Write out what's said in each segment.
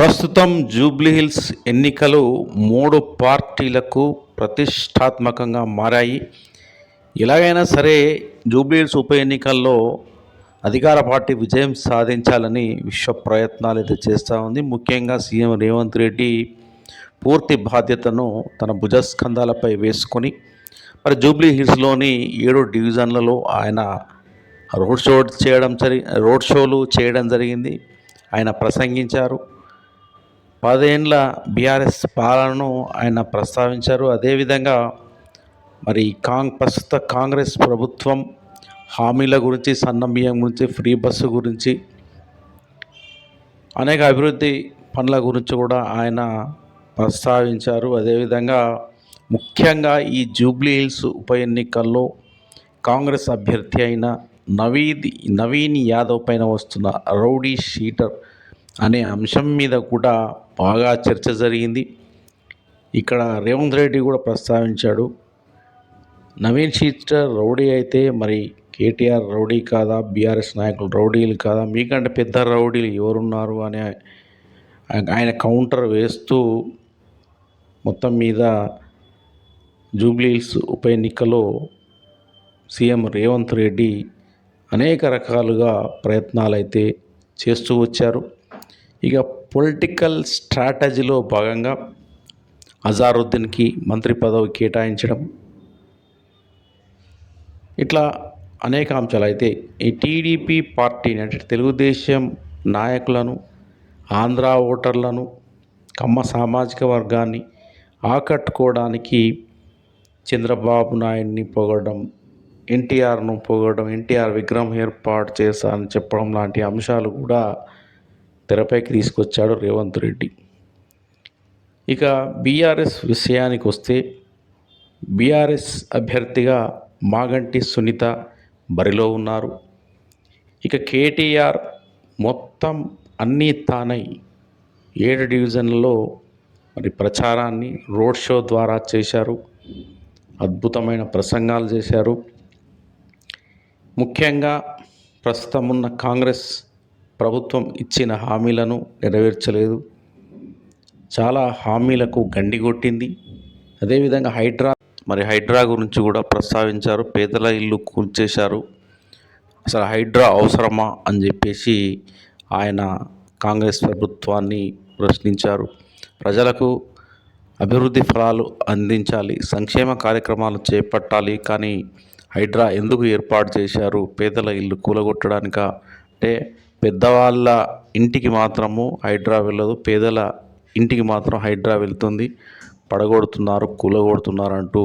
ప్రస్తుతం జూబ్లీహిల్స్ ఎన్నికలు మూడు పార్టీలకు ప్రతిష్టాత్మకంగా మారాయి. ఎలాగైనా సరే జూబ్లీహిల్స్ ఉప ఎన్నికల్లో అధికార పార్టీ విజయం సాధించాలని విశ్వ ప్రయత్నాలు అయితే చేస్తూ ఉంది. ముఖ్యంగా సీఎం రేవంత్ రెడ్డి పూర్తి బాధ్యతను తన భుజస్కంధాలపై వేసుకొని మరి జూబ్లీ హిల్స్లోని ఏడు డివిజన్లలో ఆయన రోడ్ షో చేయడం జరి రోడ్ షోలు చేయడం జరిగింది. ఆయన ప్రసంగించారు. పదేండ్ల బీఆర్ఎస్ పాలనను ఆయన ప్రస్తావించారు. అదేవిధంగా మరి కాంగ్ ప్రస్తుత కాంగ్రెస్ ప్రభుత్వం హామీల గురించి సన్న బియ్యం గురించి ఫ్రీ బస్సు గురించి అనేక అభివృద్ధి పనుల గురించి కూడా ఆయన ప్రస్తావించారు. అదేవిధంగా ముఖ్యంగా ఈ జూబ్లీ హిల్స్ ఉప ఎన్నికల్లో కాంగ్రెస్ అభ్యర్థి అయిన నవీద్ నవీన్ యాదవ్ పైన వస్తున్న రౌడీ షీటర్ అనే అంశం మీద కూడా బాగా చర్చ జరిగింది. ఇక్కడ రేవంత్ రెడ్డి కూడా ప్రస్తావించాడు నవీన్ షీటర్ రౌడీ అయితే మరి కేటీఆర్ రౌడీ కాదా బీఆర్ఎస్ నాయకులు రౌడీలు కాదా మీకంటే పెద్ద రౌడీలు ఎవరున్నారు అనే ఆయన కౌంటర్ వేస్తూ మొత్తం మీద జూబ్లీహిల్స్ ఉప ఎన్నికలో సీఎం రేవంత్ రెడ్డి అనేక రకాలుగా ప్రయత్నాలు అయితే చేస్తూ వచ్చారు. ఇక పొలిటికల్ స్ట్రాటజీలో భాగంగా అజారుద్దీన్కి మంత్రి పదవి కేటాయించడం. ఇట్లా అనేక అంశాలు అయితే ఈ టీడీపీ పార్టీని అంటే తెలుగుదేశం నాయకులను ఆంధ్ర ఓటర్లను కమ్మ సామాజిక వర్గాన్ని ఆకట్టుకోవడానికి చంద్రబాబు నాయుడిని పొగడం ఎన్టీఆర్ను పొగడం ఎన్టీఆర్ విగ్రహం ఏర్పాటు చేశానని చెప్పడం లాంటి అంశాలు కూడా తెరపైకి తీసుకొచ్చాడు రేవంత్ రెడ్డి. ఇక బీఆర్ఎస్ విషయానికి వస్తే బీఆర్ఎస్ అభ్యర్థిగా మాగంటి సునీత బరిలో ఉన్నారు. ఇక కేటీఆర్ మొత్తం అన్నీ తానై ఏడు డివిజన్లలో మరి ప్రచారాన్ని రోడ్ షో ద్వారా చేశారు. అద్భుతమైన ప్రసంగాలు చేశారు. ముఖ్యంగా ప్రస్తుతం ఉన్న కాంగ్రెస్ ప్రభుత్వం ఇచ్చిన హామీలను నెరవేర్చలేదు. చాలా హామీలకు గండి కొట్టింది. అదేవిధంగా హైడ్రా మరి హైడ్రా గురించి కూడా ప్రస్తావించారు. పేదల ఇల్లు కూల్చేశారు. అసలు హైడ్రా అవసరమా అని చెప్పేసి ఆయన కాంగ్రెస్ ప్రభుత్వాన్ని ప్రశ్నించారు. ప్రజలకు అభివృద్ధి ఫలాలు అందించాలి సంక్షేమ కార్యక్రమాలు చేపట్టాలి కానీ హైడ్రా ఎందుకు ఏర్పాటు చేశారు? పేదల ఇల్లు కూలగొట్టడానిక? అంటే పెద్దవాళ్ళ ఇంటికి మాత్రము హైడ్రా వెళ్ళదు. పేదల ఇంటికి మాత్రం హైడ్రా వెళ్తుంది. పడగొడుతున్నారు కూలగొడుతున్నారు అంటూ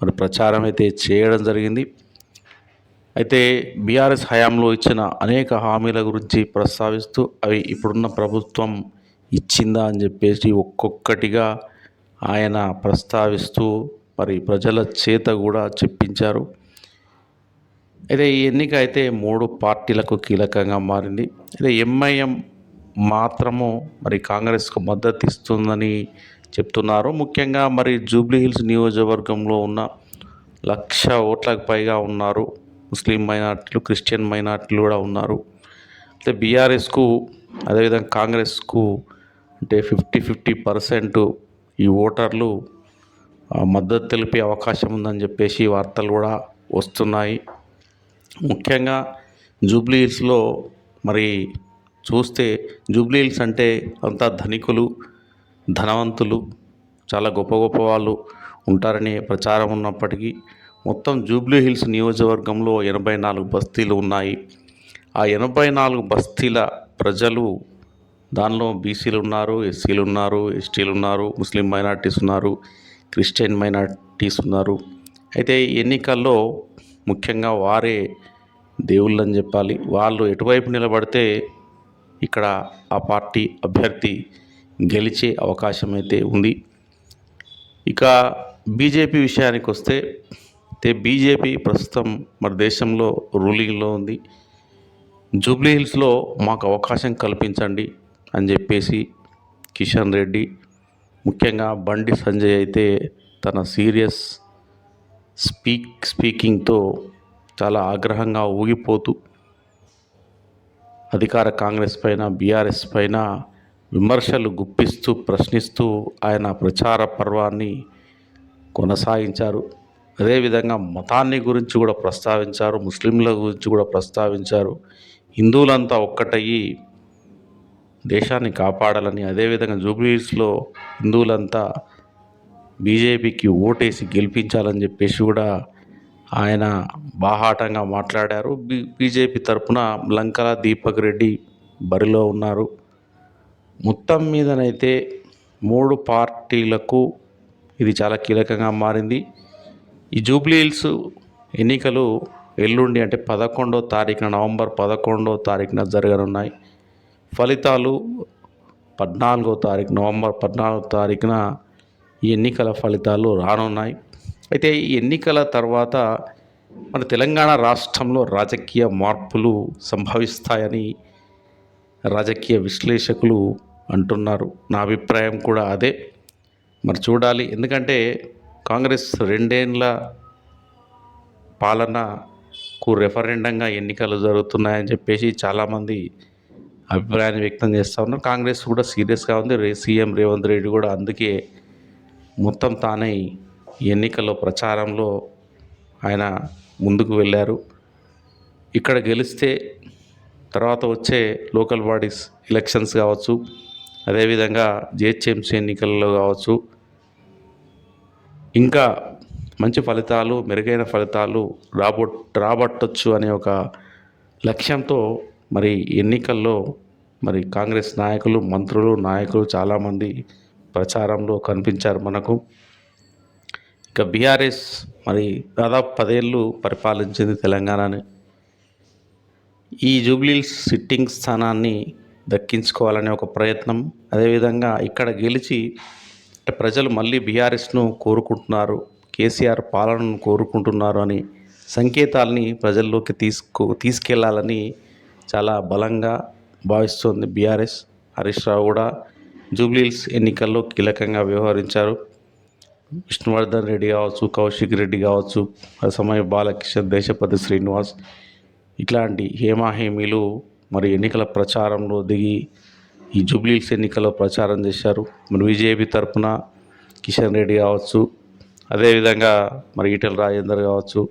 మరి ప్రచారం అయితే చేయడం జరిగింది. అయితే బీఆర్ఎస్ హయాంలో ఇచ్చిన అనేక హామీల గురించి ప్రస్తావిస్తూ అవి ఇప్పుడున్న ప్రభుత్వం ఇచ్చిందా అని చెప్పేసి ఒక్కొక్కటిగా ఆయన ప్రస్తావిస్తూ మరి ప్రజల చేత కూడా చెప్పించారు. అయితే ఈ ఎన్నిక అయితే మూడు పార్టీలకు కీలకంగా మారింది. అయితే ఎంఐఎం మాత్రము మరి కాంగ్రెస్కు మద్దతు ఇస్తుందని చెప్తున్నారు. ముఖ్యంగా మరి జూబ్లీ హిల్స్ నియోజకవర్గంలో ఉన్న లక్ష ఓట్లకు పైగా ఉన్నారు. ముస్లిం మైనార్టీలు క్రిస్టియన్ మైనార్టీలు కూడా ఉన్నారు. అయితే బీఆర్ఎస్కు అదేవిధంగా కాంగ్రెస్కు అంటే ఫిఫ్టీ ఫిఫ్టీ పర్సెంట్ ఈ ఓటర్లు మద్దతు తెలిపే అవకాశం ఉందని చెప్పేసి వార్తలు కూడా వస్తున్నాయి. ముఖ్యంగా జూబ్లీ హిల్స్లో మరి చూస్తే జూబ్లీ హిల్స్ అంటే అంతా ధనికులు ధనవంతులు చాలా గొప్ప గొప్ప వాళ్ళు ఉంటారనే ప్రచారం ఉన్నప్పటికీ మొత్తం జూబ్లీ హిల్స్ నియోజకవర్గంలో ఎనభై నాలుగు బస్తీలు ఉన్నాయి. ఆ ఎనభై నాలుగు బస్తీల ప్రజలు దానిలో బీసీలు ఉన్నారు ఎస్సీలు ఉన్నారు ఎస్టీలు ఉన్నారు ముస్లిం మైనార్టీస్ ఉన్నారు క్రిస్టియన్ మైనార్టీస్ ఉన్నారు. అయితే ఎన్నికల్లో ముఖ్యంగా వారే దేవుళ్ళని చెప్పాలి. వాళ్ళు ఎటువైపు నిలబడితే ఇక్కడ ఆ పార్టీ అభ్యర్థి గెలిచే అవకాశం అయితే ఉంది. ఇక బీజేపీ విషయానికి వస్తే అయితే బీజేపీ ప్రస్తుతం మన దేశంలో రూలింగ్లో ఉంది. జూబ్లీ హిల్స్లో మాకు అవకాశం కల్పించండి అని చెప్పేసి కిషన్ రెడ్డి ముఖ్యంగా బండి సంజయ్ అయితే తన సీరియస్ స్పీక్ స్పీకింగ్తో చాలా ఆగ్రహంగా ఊగిపోతూ అధికార కాంగ్రెస్ పైన బీఆర్ఎస్ పైన విమర్శలు గుప్పిస్తూ ప్రశ్నిస్తూ ఆయన ప్రచార పర్వాన్ని కొనసాగించారు. అదేవిధంగా మతాన్ని గురించి కూడా ప్రస్తావించారు ముస్లింల గురించి కూడా ప్రస్తావించారు. హిందువులంతా ఒక్కటయ్యి దేశాన్ని కాపాడాలని అదేవిధంగా జూబ్లీస్లో హిందువులంతా బీజేపీకి ఓటేసి గెలిపించాలని చెప్పేసి కూడా ఆయన బాహాటంగా మాట్లాడారు. బీ బీజేపీ తరపున లంకల దీపక్ రెడ్డి బరిలో ఉన్నారు. మొత్తం మీదనైతే మూడు పార్టీలకు ఇది చాలా కీలకంగా మారింది. ఈ జూబ్లీహిల్స్ ఎన్నికలు ఎల్లుండి అంటే పదకొండో తారీఖున నవంబర్ పదకొండో తారీఖున జరగనున్నాయి. ఫలితాలు పద్నాలుగో తారీఖు నవంబర్ పద్నాలుగో తారీఖున ఈ ఎన్నికల ఫలితాలు రానున్నాయి. అయితే ఈ ఎన్నికల తర్వాత మన తెలంగాణ రాష్ట్రంలో రాజకీయ మార్పులు సంభవిస్తాయని రాజకీయ విశ్లేషకులు అంటున్నారు. నా అభిప్రాయం కూడా అదే. మరి చూడాలి. ఎందుకంటే కాంగ్రెస్ రెండేండ్ల పాలనకు రెఫరెండంగా ఎన్నికలు జరుగుతున్నాయని చెప్పేసి చాలామంది అభిప్రాయాన్ని వ్యక్తం చేస్తూ ఉన్నారు. కాంగ్రెస్ కూడా సీరియస్గా ఉంది. సీఎం రేవంత్ రెడ్డి కూడా అందుకే మొత్తం తానే ఎన్నికల్లో ప్రచారంలో ఆయన ముందుకు వెళ్ళారు. ఇక్కడ గెలిస్తే తర్వాత వచ్చే లోకల్ బాడీస్ ఎలక్షన్స్ కావచ్చు అదేవిధంగా జిహెచ్ఎంసీ ఎన్నికల్లో కావచ్చు. ఇంకా మంచి ఫలితాలు మెరుగైన ఫలితాలు రాబో రాబట్టచ్చు అనే ఒక లక్ష్యంతో మరి ఎన్నికల్లో మరి కాంగ్రెస్ నాయకులు మంత్రులు నాయకులు చాలామంది ప్రచారంలో కనిపించారు మనకు. ఇక బీఆర్ఎస్ మరి దాదాపు పదేళ్ళు పరిపాలించింది తెలంగాణని. ఈ జూబ్లీల్స్ సిట్టింగ్ స్థానాన్ని దక్కించుకోవాలనే ఒక ప్రయత్నం అదేవిధంగా ఇక్కడ గెలిచి ప్రజలు మళ్ళీ బీఆర్ఎస్ను కోరుకుంటున్నారు కేసీఆర్ పాలనను కోరుకుంటున్నారు అని సంకేతాల్ని ప్రజల్లోకి తీసుకు తీసుకెళ్ళాలని చాలా బలంగా భావిస్తోంది బీఆర్ఎస్. హరీష్ రావు కూడా జూబ్లీహిల్స్ ఎన్నికల్లో కీలకంగా వ్యవహరించారు. విష్ణువర్ధన్ రెడ్డి కావచ్చు కౌశిక్ రెడ్డి కావచ్చు సమయ బాలకిషన్ దేశపతి శ్రీనివాస్ ఇట్లాంటి హేమాహేమీలు మరి ఎన్నికల ప్రచారంలో దిగి ఈ జూబ్లీహిల్స్ ఎన్నికల్లో ప్రచారం చేశారు. మరి బీజేపీ తరఫున కిషన్ రెడ్డి కావచ్చు అదేవిధంగా మరి ఈటల రాజేందర్ కావచ్చు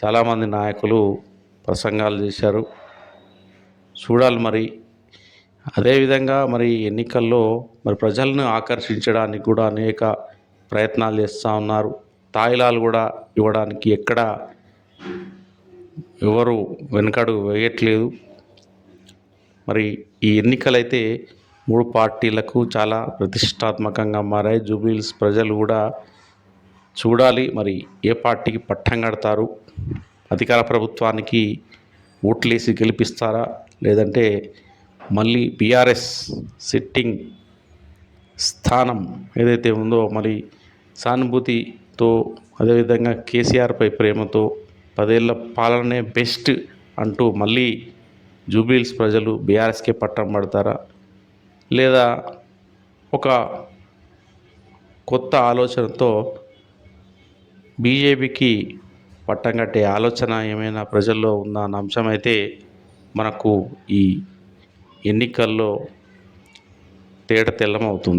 చాలామంది నాయకులు ప్రసంగాలు చేశారు. చూడాలి మరి అదేవిధంగా మరి ఎన్నికల్లో మరి ప్రజలను ఆకర్షించడానికి కూడా అనేక ప్రయత్నాలు చేస్తూ ఉన్నారు. తాయిలాలు కూడా ఇవ్వడానికి ఎక్కడ ఎవరు వెనకడు వేయట్లేదు. మరి ఈ ఎన్నికలైతే మూడు పార్టీలకు చాలా ప్రతిష్టాత్మకంగా మారాయి. జూబ్లీహిల్స్ ప్రజలు కూడా చూడాలి మరి ఏ పార్టీకి పట్టం కడతారు. అధికార ప్రభుత్వానికి ఓట్లేసి గెలిపిస్తారా? లేదంటే మళ్ళీ బీఆర్ఎస్ సిట్టింగ్ స్థానం ఏదైతే ఉందో మరి సానుభూతితో అదేవిధంగా కేసీఆర్పై ప్రేమతో పదేళ్ళ పాలనే బెస్ట్ అంటూ మళ్ళీ జూబ్లీహిల్స్ ప్రజలు బీఆర్ఎస్కే పట్టం పడతారా? లేదా ఒక కొత్త ఆలోచనతో బీజేపీకి పట్టం కట్టే ఆలోచన ఏమైనా ప్రజల్లో ఉందా అన్న అంశం అయితే మనకు ఈ ఎన్నికల్లో తేట తెల్లమవుతుంది.